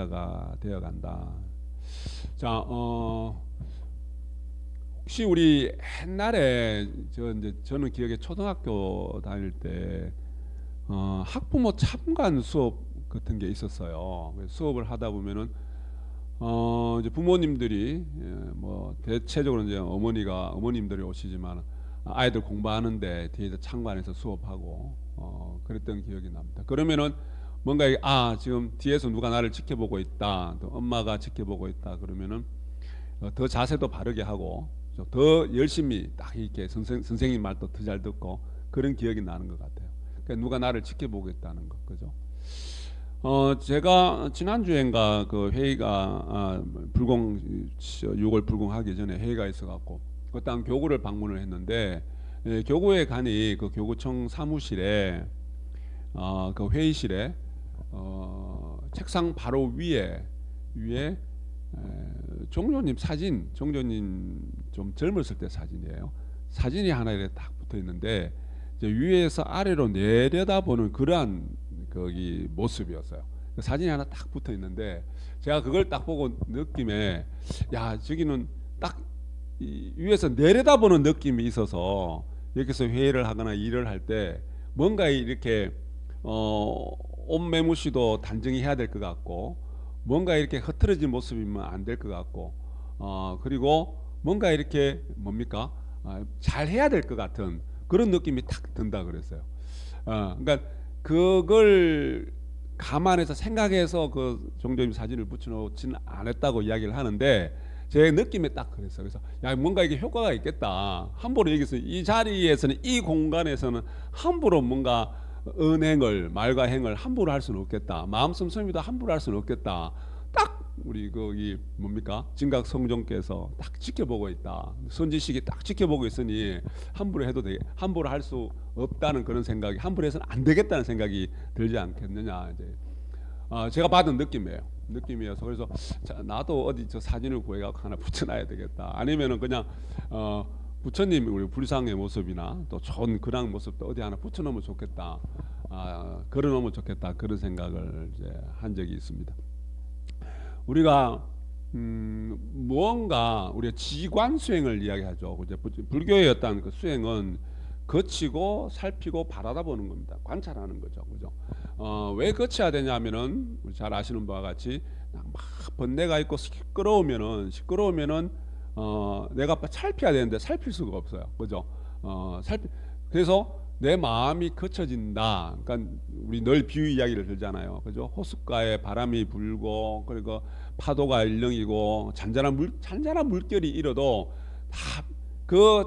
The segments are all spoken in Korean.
당사자가 되어 간다. 자, 어 혹시 우리 옛날에 저 이제 저는 기억에 초등학교 다닐 때 어, 학부모 참관 수업 같은 게 있었어요. 수업을 하다 보면은 어 이제 부모님들이 예, 뭐 대체적으로 이제 어머니가 어머님들이 오시지만 아이들 공부하는데 뒤에서 참관해서 수업하고 어 그랬던 기억이 납니다. 그러면은 뭔가 아 지금 뒤에서 누가 나를 지켜보고 있다, 또 엄마가 지켜보고 있다 그러면은 어, 더 자세도 바르게 하고 좀더 열심히 딱 이렇게 선생, 선생님 말도 더 잘 듣고 그런 기억이 나는 것 같아요. 그러니까 누가 나를 지켜보고 있다는 것, 그죠? 어 제가 지난 주엔가 그 회의가 아, 불공 6월 불공하기 전에 회의가 있어 갖고 그 땅 교구를 방문을 했는데 예, 교구에 가니 그 교구청 사무실에 어, 그 회의실에 어, 책상 바로 위에 위에 에, 종조님 사진 종조님 좀 젊었을 때 사진이에요 사진이 하나 이렇게 딱 붙어 있는데 위에서 아래로 내려다보는 그러한 거기 모습이었어요. 그 사진이 하나 딱 붙어 있는데 제가 그걸 딱 보고 느낌에 야 저기는 딱이 위에서 내려다보는 느낌이 있어서 여기서 회의를 하거나 일을 할 때 뭔가 이렇게 어 옷매무시도 단정히 해야 될 것 같고 뭔가 이렇게 흐트러진 모습이면 안 될 것 같고 어 그리고 뭔가 이렇게 뭡니까 아, 잘 해야 될 것 같은 그런 느낌이 탁 든다 그랬어요. 어, 그러니까 그걸 감안해서 생각해서 그 종조님 사진을 붙여놓지는 않았다고 이야기를 하는데 제 느낌에 딱 그랬어요. 그래서 야 뭔가 이게 효과가 있겠다. 함부로 여기서 이 자리에서는 이 공간에서는 함부로 뭔가 은행을 말과 행을 함부로 할 수는 없겠다. 마음 씀씀이도 함부로 할 수는 없겠다. 딱 우리 거기 뭡니까 진각 성종께서 딱 지켜보고 있다. 선지식이 딱 지켜보고 있으니 함부로 해도 돼. 함부로 할 수 없다는 그런 생각이 함부로 해서는 안 되겠다는 생각이 들지 않겠느냐 이제 아, 제가 받은 느낌이에요. 느낌이어서 그래서 자, 나도 어디 저 사진을 구해갖고 하나 붙여놔야 되겠다. 아니면은 그냥 어, 부처님 우리 불상의 모습이나 또 좋은 근황 모습도 어디 하나 붙여놓으면 좋겠다. 아, 걸어놓으면 좋겠다. 그런 생각을 이제 한 적이 있습니다. 우리가 음, 무언가 우리가 지관 수행을 이야기하죠. 이제 부- 불교의 어떤 그 수행은 거치고 살피고 바라다 보는 겁니다. 관찰하는 거죠. 그죠? 어, 왜 거쳐야 되냐면은 잘 아시는 바와 같이 막 번뇌가 있고 시끄러우면은 시끄러우면은 어, 내가 살펴야 되는데 살필 수가 없어요. 그죠? 어, 살피 그래서 내 마음이 거쳐진다. 그러니까 우리 늘 비유 이야기를 들잖아요. 그죠? 호숫가에 바람이 불고 그리고 파도가 일렁이고 잔잔한 물 잔잔한 물결이 일어도 다 그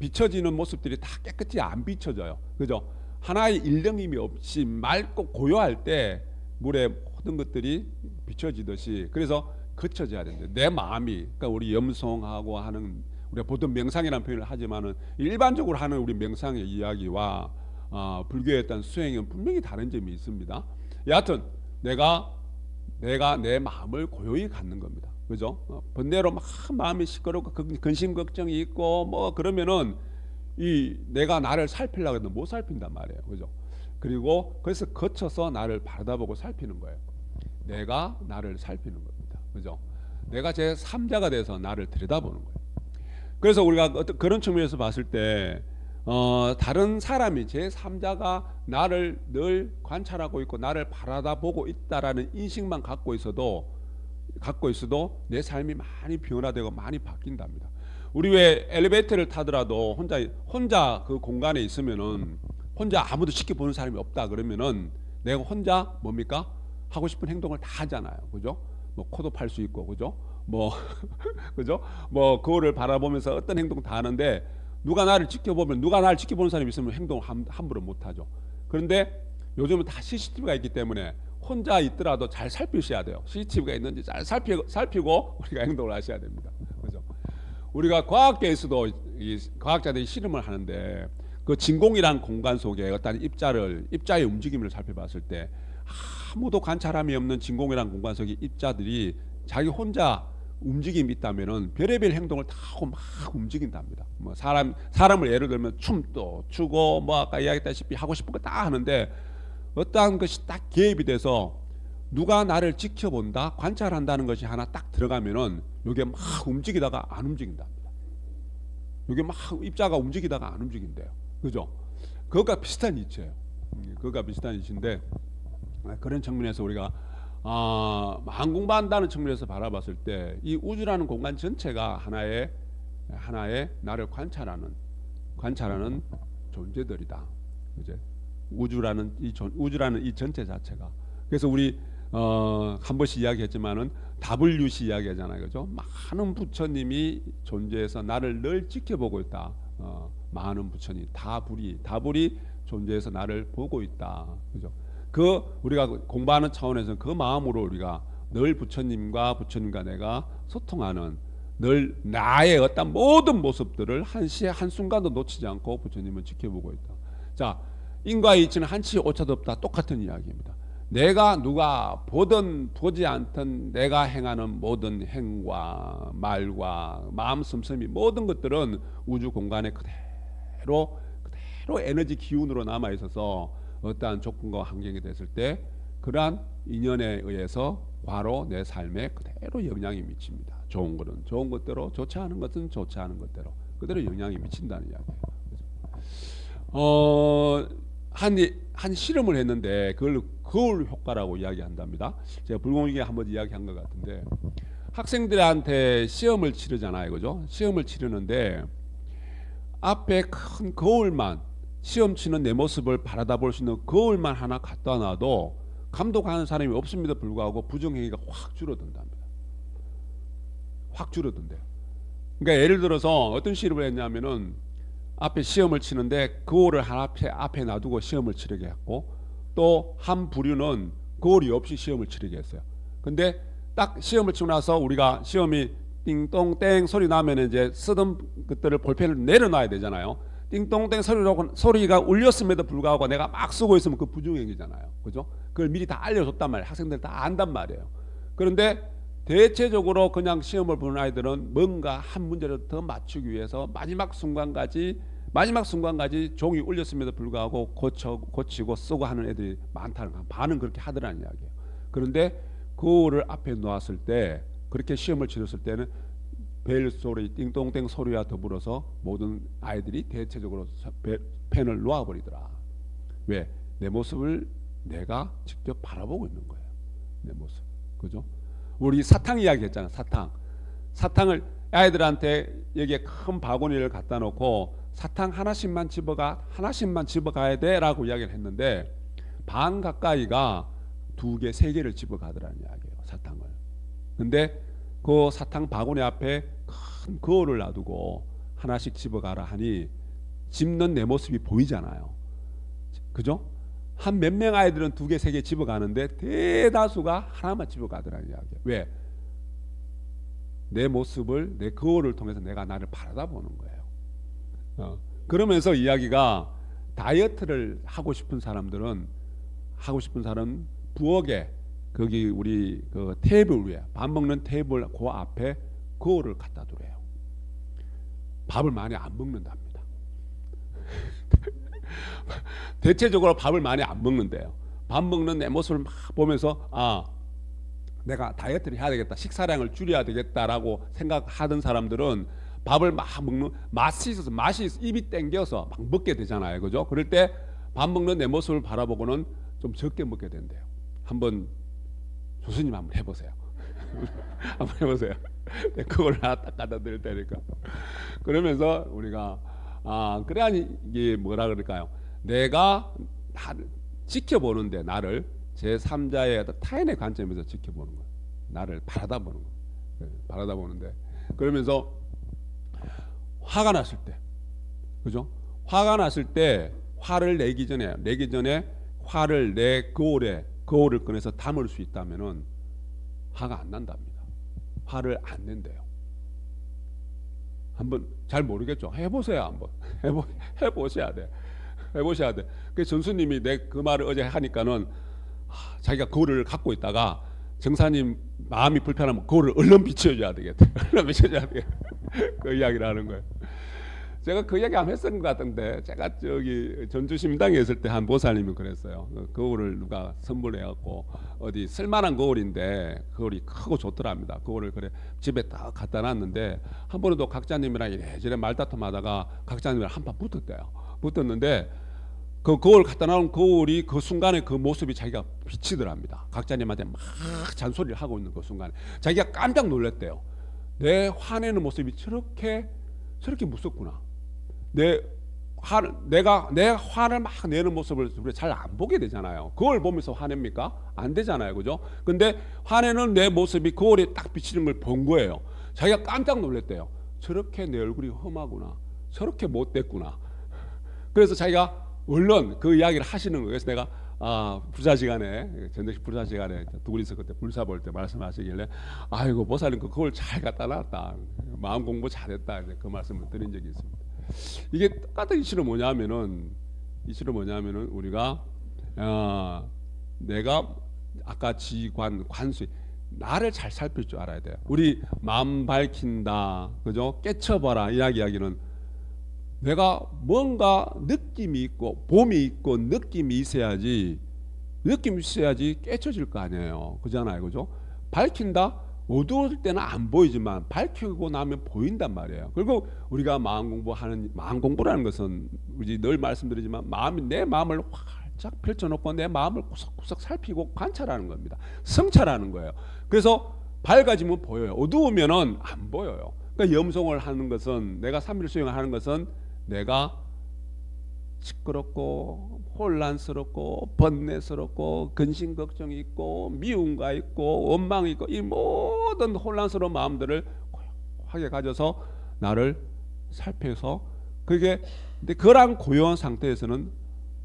비춰지는 모습들이 다 깨끗이 안 비춰져요. 그죠? 하나의 일렁임이 없이 맑고 고요할 때 물에 모든 것들이 비춰지듯이 그래서 거쳐져야 되는데 내 마음이 그러니까 우리 염송하고 하는 우리가 보통 명상이라는 표현을 하지만은 일반적으로 하는 우리 명상의 이야기와 어, 불교의 어떤 수행은 분명히 다른 점이 있습니다. 여하튼 내가 내가 내 마음을 고요히 갖는 겁니다. 그죠? 어, 번뇌로 막 마음이 시끄럽고 그- 근심 걱정이 있고 뭐 그러면은 이 내가 나를 살피려고 해도 못 살핀단 말이에요. 그죠? 그리고 그래서 거쳐서 나를 바라보고 살피는 거예요. 내가 나를 살피는 겁니다. 그죠? 내가 제 3자가 돼서 나를 들여다보는 거예요. 그래서 우리가 어떤 그런 측면에서 봤을 때 어, 다른 사람이 제 3자가 나를 늘 관찰하고 있고 나를 바라다보고 있다라는 인식만 갖고 있어도 갖고 있어도 내 삶이 많이 변화되고 많이 바뀐답니다. 우리 왜 엘리베이터를 타더라도 혼자 혼자 그 공간에 있으면은 혼자 아무도 지켜보는 사람이 없다 그러면은 내가 혼자 뭡니까 하고 싶은 행동을 다 하잖아요, 그죠? 뭐 코도 팔 수 있고, 그죠? 뭐 그죠? 뭐 거울을 바라보면서 어떤 행동 다 하는데 누가 나를 지켜보면 누가 나를 지켜보는 사람이 있으면 행동 함, 함부로 못 하죠. 그런데 요즘은 다 CCTV가 있기 때문에 혼자 있더라도 잘 살피셔야 돼요. CCTV가 있는지 잘 살피, 살피고 우리가 행동을 하셔야 됩니다. 그죠? 우리가 과학계에서도 이 과학자들이 실험을 하는데 그 진공이란 공간 속에 어떤 입자를 입자의 움직임을 살펴봤을 때 아무도 관찰함이 없는 진공이란 공간 속의 입자들이 자기 혼자 움직임이 있다면은 별의별 행동을 다 하고 막 움직인답니다. 뭐 사람 사람을 예를 들면 춤도 추고 뭐 아까 이야기했다시피 하고 싶은 거 다 하는데 어떠한 것이 딱 개입이 돼서 누가 나를 지켜본다, 관찰한다는 것이 하나 딱 들어가면은 요게 막 움직이다가 안 움직인답니다. 요게 막 입자가 움직이다가 안 움직인대요. 그죠? 그것과 비슷한 이치예요. 음, 그것과 비슷한 이치인데 아, 그런 측면에서 우리가 아, 항공반다는 측면에서 바라봤을 때 이 우주라는 공간 전체가 하나의 하나의 나를 관찰하는 관찰하는 존재들이다. 이제 우주라는 이 존, 우주라는 이 전체 자체가 그래서 우리 어, 한 번씩 이야기했지만은 WC 이야기하잖아요, 그죠? 많은 부처님이 존재해서 나를 늘 지켜보고 있다. 어, 많은 부처님 다불이 다불이 존재해서 나를 보고 있다, 그죠? 그 우리가 공부하는 차원에서 그 마음으로 우리가 늘 부처님과 부처님과 내가 소통하는 늘 나의 어떤 모든 모습들을 한 시에 한 순간도 놓치지 않고 부처님은 지켜보고 있다. 자, 인과의 이치는 한치 오차도 없다. 똑같은 이야기입니다. 내가 누가 보든 보지 않든 내가 행하는 모든 행과 말과 마음 씀씀이 모든 것들은 우주 공간에 그대로 그대로 에너지 기운으로 남아 있어서 어떠한 조건과 환경이 됐을 때 그러한 인연에 의해서 바로 내 삶에 그대로 영향이 미칩니다. 좋은 것은 좋은 것대로, 좋지 않은 것은 좋지 않은 것대로 그대로 영향이 미친다는 이야기예요. 어, 한, 한 실험을 했는데 그걸 거울 효과라고 이야기한답니다. 제가 불공익에 한번 이야기한 것 같은데 학생들한테 시험을 치르잖아요, 그죠? 시험을 치르는데 앞에 큰 거울만 시험 치는 내 모습을 바라다 볼 수 있는 거울만 하나 갖다 놔도 감독하는 사람이 없음에도 불구하고 부정행위가 확 줄어든답니다. 확 줄어든대요. 그러니까 예를 들어서 어떤 실험을 했냐면은 앞에 시험을 치는데 거울을 하나 앞에, 앞에 놔두고 시험을 치르게 했고 또 한 부류는 거울이 없이 시험을 치르게 했어요. 근데 딱 시험을 치고 나서 우리가 시험이 띵동 땡 소리 나면 이제 쓰던 것들을 볼펜을 내려놔야 되잖아요. 띵동땡 소리로 소리가 울렸음에도 불구하고 내가 막 쓰고 있으면 그 부정행위잖아요. 그죠? 그걸 미리 다 알려줬단 말이에요. 학생들 다 안단 말이에요. 그런데 대체적으로 그냥 시험을 보는 아이들은 뭔가 한 문제를 더 맞추기 위해서 마지막 순간까지 마지막 순간까지 종이 울렸음에도 불구하고 고쳐 고치고 쓰고 하는 애들이 많다는 거 반은 그렇게 하더라는 이야기예요. 그런데 그거를 앞에 놓았을 때 그렇게 시험을 치렀을 때는 벨 소리, 띵동댕 소리와 더불어서 모든 아이들이 대체적으로 배- 펜을 놓아버리더라. 왜? 내 모습을 내가 직접 바라보고 있는 거예요. 내 모습, 그죠? 우리 사탕 이야기 했잖아. 사탕, 사탕을 아이들한테 여기에 큰 바구니를 갖다 놓고 사탕 하나씩만 집어가, 하나씩만 집어가야 돼라고 이야기를 했는데 반 가까이가 두 개, 세 개를 집어가더라는 이야기예요. 사탕을. 근데 그 사탕 바구니 앞에 큰 거울을 놔두고 하나씩 집어가라 하니 집는 내 모습이 보이잖아요. 그죠? 한 몇 명 아이들은 두 개, 세 개 집어가는데 대다수가 하나만 집어가더라는 이야기예요. 왜? 내 모습을 내 거울을 통해서 내가 나를 바라다 보는 거예요. 어, 그러면서 이야기가 다이어트를 하고 싶은 사람들은 하고 싶은 사람 부엌에 거기 우리 그 테이블 위에 밥 먹는 테이블 그 앞에 거울을 갖다 두래요. 밥을 많이 안 먹는답니다. 대체적으로 밥을 많이 안 먹는데요. 밥 먹는 내 모습을 막 보면서 아 내가 다이어트를 해야 되겠다, 식사량을 줄여야 되겠다라고 생각하던 사람들은 밥을 막 먹는 맛이 있어서 맛이 있어, 입이 땡겨서 막 먹게 되잖아요, 그죠? 그럴 때 밥 먹는 내 모습을 바라보고는 좀 적게 먹게 된대요. 한번 교수님 한번 해보세요. 한번 해보세요. 네, 그걸 딱 갖다 드릴 테니까. 그러면서 우리가 아 그래야 이게 뭐라 그럴까요? 내가 지켜보는데 나를 제 3자의 어떤 타인의 관점에서 지켜보는 거예요. 나를 바라다 보는 거예요. 네, 바라다 보는데 그러면서 화가 났을 때, 그죠? 화가 났을 때 화를 내기 전에 내기 전에 화를 내 거울에 거울을 꺼내서 담을 수 있다면은 화가 안 난답니다. 화를 안 낸대요. 한번 잘 모르겠죠. 해보세요 한번. 해보 해보셔야 돼. 해보셔야 돼. 그 전수님이 내 그 말을 어제 하니까는 하, 자기가 거울을 갖고 있다가 정사님 마음이 불편하면 거울을 얼른 비춰줘야 되겠다. 얼른 비춰줘야 되겠다. 그 이야기를 하는 거예요. 제가 그 얘기 한번 했던 것 같은데 제가 저기 전주 심당에 있을 때 한 보살님이 그랬어요. 그 거울을 누가 선물해 갖고 어디 쓸만한 거울인데 거울이 크고 좋더랍니다. 거울을 그래 집에 딱 갖다 놨는데 한 번도 각자님이랑 이래저래 말다툼하다가 각자님이랑 한판 붙었대요. 붙었는데 그 거울 갖다 놓은 거울이 그 순간에 그 모습이 자기가 비치더랍니다. 각자님한테 막 잔소리를 하고 있는 그 순간에 자기가 깜짝 놀랐대요. 내 화내는 모습이 저렇게 저렇게 무섭구나. 내 화, 내가 내 화를 막 내는 모습을 우리가 잘안 보게 되잖아요. 그걸 보면서 화냅니까? 안 되잖아요, 그죠? 근데 화내는 내 모습이 거울에 딱 비치는 걸 본 거예요. 자기가 깜짝 놀랐대요. 저렇게 내 얼굴이 험하구나. 저렇게 못됐구나. 그래서 자기가 얼른 그 이야기를 하시는 거예요. 그래서 내가 아 불사 시간에 전대식 불사 시간에 둘이서 그때 불사 볼 때 말씀하시길래 아이고 보살님 그 그걸 잘 갖다 놨다 마음 공부 잘했다 그 말씀을 드린 적이 있습니다. 이게 똑같은 이치로 뭐냐면은 이치로 뭐냐면은 우리가 어, 내가 아까 지관 관수 나를 잘 살필 줄 알아야 돼요. 우리 마음 밝힌다 그죠? 깨쳐봐라 이야기 이야기는. 내가 뭔가 느낌이 있고 봄이 있고 느낌이 있어야지 느낌이 있어야지 깨쳐질 거 아니에요. 그잖아요 그죠? 밝힌다 어두울 때는 안 보이지만 밝히고 나면 보인단 말이에요. 그리고 우리가 마음 공부하는 마음 공부라는 것은 우리 늘 말씀드리지만 마음이 내 마음을 활짝 펼쳐놓고 내 마음을 구석구석 살피고 관찰하는 겁니다. 성찰하는 거예요. 그래서 밝아지면 보여요. 어두우면은 안 보여요. 그러니까 염송을 하는 것은 내가 삼일 수행을 하는 것은 내가 시끄럽고 혼란스럽고 번뇌스럽고 근심 걱정이 있고 미움가 있고 원망이 있고 이 모든 혼란스러운 마음들을 고요하게 가져서 나를 살펴서 그게 근데 그러한 고요한 상태에서는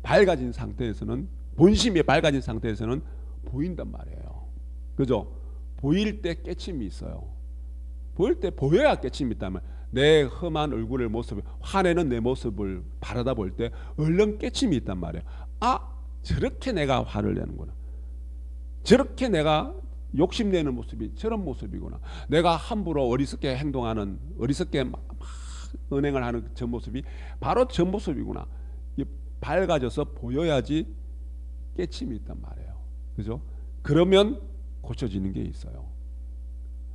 밝아진 상태에서는 본심이 밝아진 상태에서는 보인단 말이에요. 그죠? 보일 때 깨침이 있어요. 보일 때 보여야 깨침이 있다면 내 험한 얼굴의 모습을 화내는 내 모습을 바라다 볼 때 얼른 깨침이 있단 말이에요. 아 저렇게 내가 화를 내는구나. 저렇게 내가 욕심내는 모습이 저런 모습이구나. 내가 함부로 어리석게 행동하는 어리석게 은행을 하는 저 모습이 바로 저 모습이구나. 이 밝아져서 보여야지 깨침이 있단 말이에요. 그죠? 그러면 고쳐지는 게 있어요.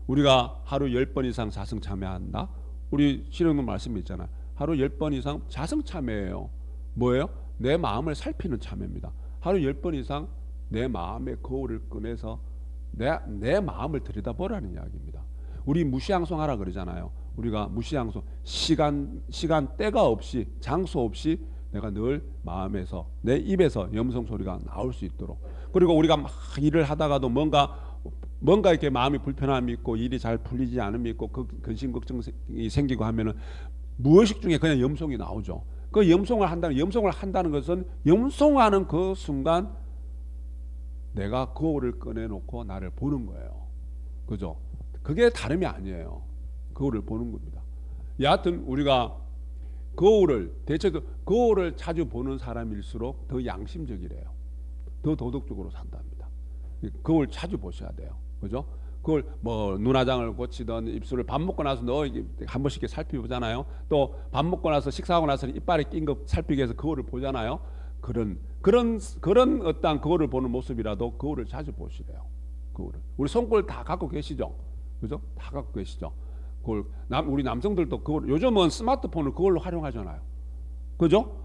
우리가 하루 열번 이상 자성 참여한다. 우리 신앙도 말씀이 있잖아. 하루 열번 이상 자성 참여예요. 뭐예요? 내 마음을 살피는 참여입니다. 하루 열번 이상 내 마음의 거울을 꺼내서 내, 내 마음을 들여다보라는 이야기입니다. 우리 무시양송하라 그러잖아요. 우리가 무시양송 시간 시간 때가 없이 장소 없이 내가 늘 마음에서 내 입에서 염성 소리가 나올 수 있도록 그리고 우리가 막 일을 하다가도 뭔가 뭔가 이렇게 마음이 불편함이 있고 일이 잘 풀리지 않음이 있고 그 근심 걱정이 생기고 하면은 무의식 중에 그냥 염송이 나오죠. 그 염송을 한다는 염송을 한다는 것은 염송하는 그 순간 내가 거울을 꺼내놓고 나를 보는 거예요. 그죠? 그게 다름이 아니에요. 거울을 보는 겁니다. 여하튼 우리가 거울을 대체도 거울을 자주 보는 사람일수록 더 양심적이래요. 더 도덕적으로 산답니다. 거울 자주 보셔야 돼요. 그죠? 그걸 뭐 눈화장을 고치던 입술을 밥 먹고 나서 너 한 번씩 이렇게 살펴보잖아요. 또 밥 먹고 나서 식사하고 나서 이빨에 낀 거 살피기 위해서 거울을 보잖아요. 그런 그런 그런 어떤 거울을 보는 모습이라도 거울을 자주 보시래요. 거울을 우리 손골 다 갖고 계시죠? 그죠? 다 갖고 계시죠? 그걸 남 우리 남성들도 그걸 요즘은 스마트폰을 그걸로 활용하잖아요. 그죠?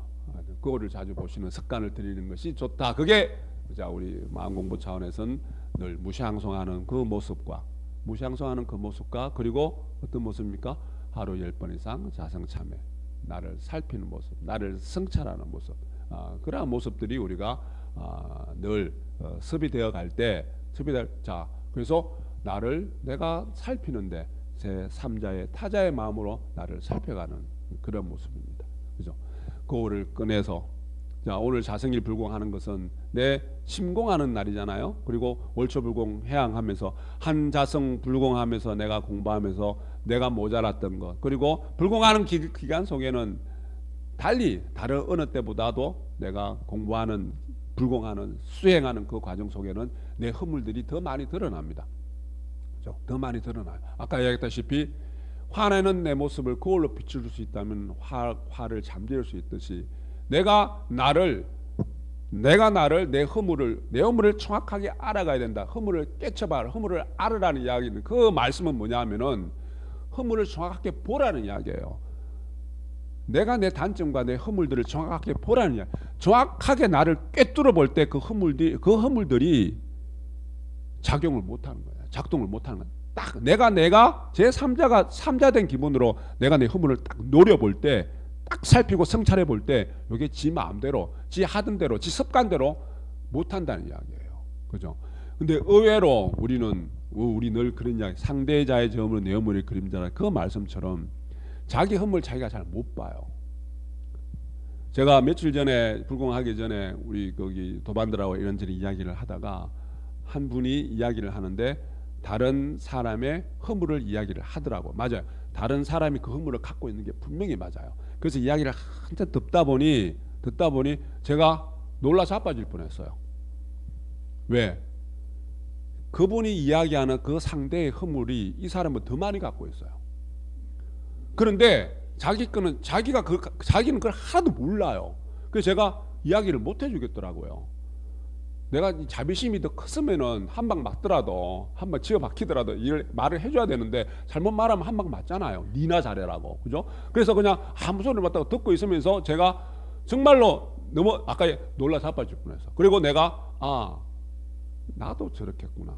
그거를 자주 보시는 습관을 들이는 것이 좋다. 그게 자 우리 마음 공부 차원에서는 늘 무시항송하는 그 모습과 무시항송하는 그 모습과 그리고 어떤 모습입니까? 하루 열 번 이상 자성참회 나를 살피는 모습, 나를 성찰하는 모습 아, 그러한 모습들이 우리가 아, 늘 어, 습이 되어 갈때 습이 될 자 그래서 나를 내가 살피는데 제 3자의 타자의 마음으로 나를 살펴가는 그런 모습입니다. 그죠? 거울을 꺼내서 자 오늘 자성일 불공하는 것은 내 심공하는 날이잖아요. 그리고 월초 불공 해양하면서 한 자성 불공하면서 내가 공부하면서 내가 모자랐던 것 그리고 불공하는 기, 기간 속에는 달리 다른 어느 때보다도 내가 공부하는 불공하는 수행하는 그 과정 속에는 내 허물들이 더 많이 드러납니다. 더 많이 드러나요. 아까 이야기했다시피 화내는 내 모습을 거울로 비춰줄 수 있다면 화, 화를 잠재울 수 있듯이 내가 나를 내가 나를 내 허물을 내 허물을 정확하게 알아가야 된다. 허물을 깨쳐봐. 허물을 알으라는 이야기는 그 말씀은 뭐냐면은 허물을 정확하게 보라는 이야기예요. 내가 내 단점과 내 허물들을 정확하게 보라는 이야기. 정확하게 나를 꿰뚫어 볼 때 그 허물들이 그 허물들이 작용을 못 하는 거야. 작동을 못 하는 거야. 딱 내가 내가 제 3자가 3자 된 기분으로 내가 내 허물을 딱 노려 볼때 딱 살피고 성찰해 볼 때 이게 지 마음대로 지 하던 대로 지 습관대로 못 한다는 이야기예요. 그죠? 근데 의외로 우리는 어, 우리 늘 그런 이야기 상대자의 점으로 내 허물의 그림자라 그 말씀처럼 자기 허물 자기가 잘 못 봐요. 제가 며칠 전에 불공하기 전에 우리 거기 도반들하고 이런저런 이야기를 하다가 한 분이 이야기를 하는데 다른 사람의 허물을 이야기를 하더라고. 맞아요. 다른 사람이 그 허물을 갖고 있는 게 분명히 맞아요. 그래서 이야기를 한참 듣다 보니 듣다 보니 제가 놀라 자빠질 뻔했어요. 왜? 그분이 이야기하는 그 상대의 허물이 이 사람은 더 많이 갖고 있어요. 그런데 자기 거는 자기가 그 자기는 그걸 하나도 몰라요. 그래서 제가 이야기를 못 해주겠더라고요. 내가 이 자비심이 더 컸으면은 한 방 맞더라도 한 방 지어 박히더라도 이를 말을 해줘야 되는데 잘못 말하면 한 방 맞잖아요. 니나 잘해라고 그죠? 그래서 그냥 아무 소리를 맞다가 듣고 있으면서 제가 정말로 너무 아까 놀라 자빠질 뻔했어. 그리고 내가 아 나도 저렇겠구나.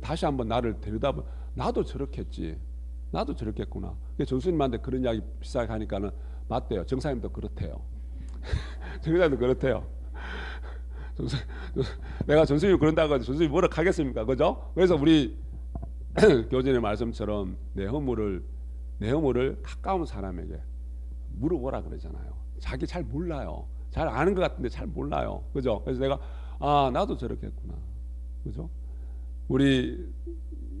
다시 한번 나를 들여다보. 나도 저렇겠지. 나도 저렇겠구나. 정수님한테 그런 이야기 비싸게 하니까는 맞대요. 정사님도 그렇대요. 정사님도 그렇대요. 정수, 내가 전수님 그런다고 전수님 뭐라 하겠습니까? 그죠? 그래서 우리 교진의 말씀처럼 내 허물을 내 허물을 가까운 사람에게 물어보라 그러잖아요. 자기 잘 몰라요. 잘 아는 것 같은데 잘 몰라요. 그죠? 그래서 내가 아 나도 저렇겠구나. 그죠? 우리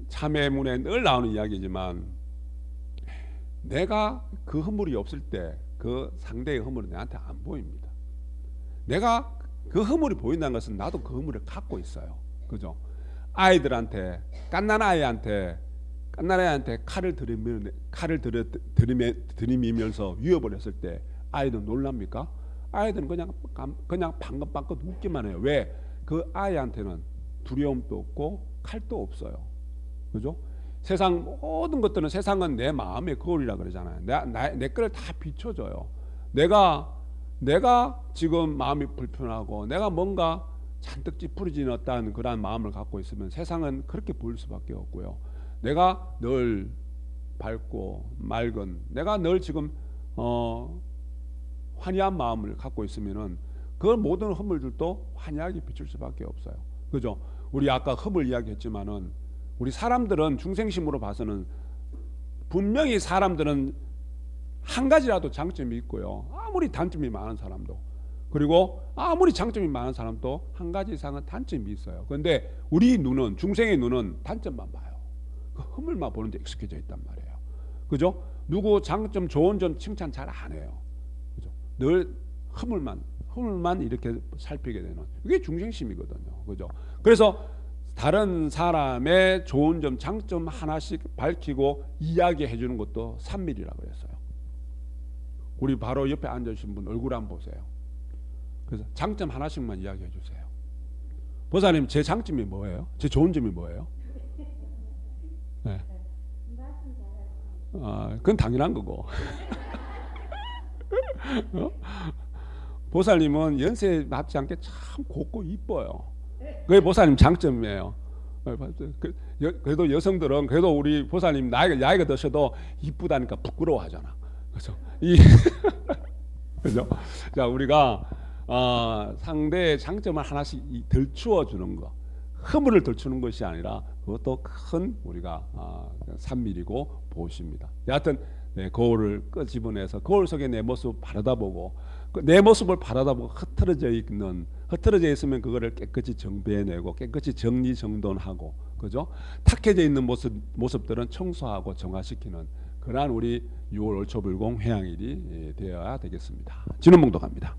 참회문에 늘 나오는 이야기지만 내가 그 허물이 없을 때 그 상대의 허물은 내한테 안 보입니다. 내가 그 허물이 보인다는 것은 나도 그 허물을 갖고 있어요. 그죠? 아이들한테 깐난 아이한테 깐난 아이한테 칼을 들이밀 칼을 들여 들이미, 들이미면서 위협을 했을 때 아이들은 놀랍니까? 아이들은 그냥 감- 그냥 방긋방긋 웃기만 해요. 왜? 그 아이한테는 두려움도 없고 칼도 없어요. 그죠? 세상 모든 것들은 세상은 내 마음의 거울이라 그러잖아요. 내, 나, 내 거를 다 비춰줘요. 내가 내가 지금 마음이 불편하고 내가 뭔가 잔뜩 찌푸려지는 그런 마음을 갖고 있으면 세상은 그렇게 보일 수밖에 없고요. 내가 늘 밝고 맑은 내가 늘 지금 어, 환희한 마음을 갖고 있으면은 그 모든 허물들도 환희하게 비출 수밖에 없어요. 그죠? 우리 아까 허물 이야기했지만은 우리 사람들은 중생심으로 봐서는 분명히 사람들은 한 가지라도 장점이 있고요. 아무리 단점이 많은 사람도 그리고 아무리 장점이 많은 사람도 한 가지 이상은 단점이 있어요. 그런데 우리 눈은 중생의 눈은 단점만 봐요. 그 허물만 보는데 익숙해져 있단 말이에요. 그죠? 누구 장점 좋은 점 칭찬 잘 안 해요. 그죠? 늘 허물만 허물만 이렇게 살피게 되는 이게 중생심이거든요. 그죠? 그래서 다른 사람의 좋은 점, 장점 하나씩 밝히고 이야기해 주는 것도 산밀이라고 그랬어요. 우리 바로 옆에 앉아 계신 분 얼굴 한번 보세요. 그래서 장점 하나씩만 이야기해 주세요. 보사님 제 장점이 뭐예요? 제 좋은 점이 뭐예요? 네. 아, 그건 당연한 거고. 어? 보살님은 연세 맞지 않게 참 곱고 이뻐요. 그게 보살님 장점이에요. 어, 그, 여, 그래도 여성들은 그래도 우리 보살님 나이가 나이가 드셔도 이쁘다니까 부끄러워하잖아. 그렇죠? 이 그죠? 자 우리가 어, 상대의 장점을 하나씩 이- 덜추어 주는 거, 허물을 덜추는 것이 아니라 그것도 큰 우리가 어, 산밀이고 보십니다. 여하튼 네, 거울을 끄집어내서 거울 속에 내 모습 바라다보고 그 내 모습을 바라다보고 흐트러져 있는 흐트러져 있으면 그거를 깨끗이 정비해내고 깨끗이 정리정돈하고 그죠? 탁해져 있는 모습 모습들은 청소하고 정화시키는 그러한 우리 6월 월초불공 회양일이 예, 되어야 되겠습니다. 진원봉도 갑니다.